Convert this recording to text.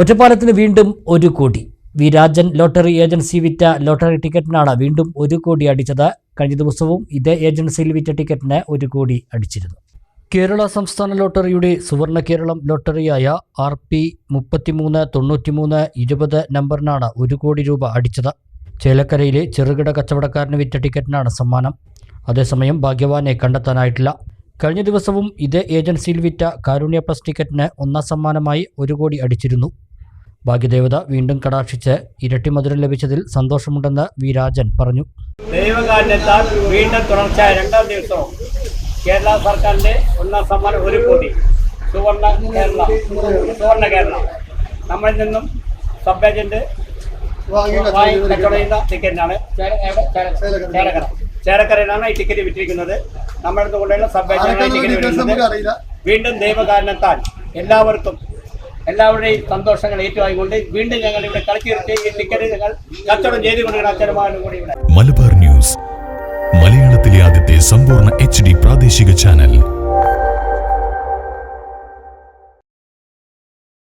ഒറ്റപ്പാലത്തിന് വീണ്ടും ഒരു crore. V Rajan lottery agency വിറ്റ ലോട്ടറി ടിക്കറ്റിനാണ് വീണ്ടും ഒരു കോടി അടിച്ചത്. കഴിഞ്ഞ ദിവസവും ഇതേ ഏജൻസിയിൽ വിറ്റ ടിക്കറ്റിന് ഒരു കോടി അടിച്ചിരുന്നു. കേരള സംസ്ഥാന ലോട്ടറിയുടെ സുവർണ കേരളം ലോട്ടറിയായ ആർ പി മുപ്പത്തിമൂന്ന് തൊണ്ണൂറ്റിമൂന്ന് ഇരുപത് നമ്പറിനാണ് ഒരു കോടി രൂപ അടിച്ചത്. ചേലക്കരയിലെ ചെറുകിട കച്ചവടക്കാരന് വിറ്റ ടിക്കറ്റിനാണ് സമ്മാനം. അതേസമയം ഭാഗ്യവാനെ കണ്ടെത്താനായിട്ടില്ല. കഴിഞ്ഞ ദിവസവും ഇതേ ഏജൻസിയിൽ വിറ്റ കാരുണ്യ പ്ലസ് ടിക്കറ്റിന് ഒന്നാം സമ്മാനമായി ഒരു കോടി അടിച്ചിരുന്നു. ഭാഗ്യദേവത വീണ്ടും കടാക്ഷിച്ച് ഇരട്ടി മധുരം ലഭിച്ചതിൽ സന്തോഷമുണ്ടെന്ന് വി രാജൻ പറഞ്ഞു. ദൈവകാരണത്താൽ വീണ്ടും തുടർച്ചയായ രണ്ടാം ദിവസവും കേരള സർക്കാരിന്റെ ഒന്നാം സമ്മാനം ഒരു കോടി. സുവർണ കേരള. സുവർണ കേരള. നമ്മളിൽ നിന്നും സബ് ഏജന്റ് വാങ്ങി കച്ചവടം ചെയ്യുന്ന ടിക്കറ്റിനാണ് ചേര- എവിടെ? ചേര- ചേലക്കര ചേലക്കരയിലാണ് ഈ ടിക്കറ്റ് വിറ്റിരിക്കുന്നത്. നമ്മുടെ കൊണ്ടുള്ള സബ് ഏജന്റാണ് ടിക്കറ്റ് വീണ്ടും ദൈവകാരണത്താൽ എല്ലാവർക്കും എല്ലാവരുടെയും സന്തോഷങ്ങൾ ഏറ്റുവാങ്ങിക്കൊണ്ട് വീണ്ടും ഞങ്ങൾ ഇവിടെ കളിച്ചിരുത്തി ഈ ടിക്കറ്റ് ഞങ്ങൾ കച്ചവടം ചെയ്തുകൊണ്ടിരുന്ന അച്ഛനമാരും കൂടി ഇവിടെ. മലബാർ ന്യൂസ് മലയാളത്തിലെ ആദ്യത്തെ സമ്പൂർണ എച്ച് ഡി പ്രാദേശിക ചാനൽ.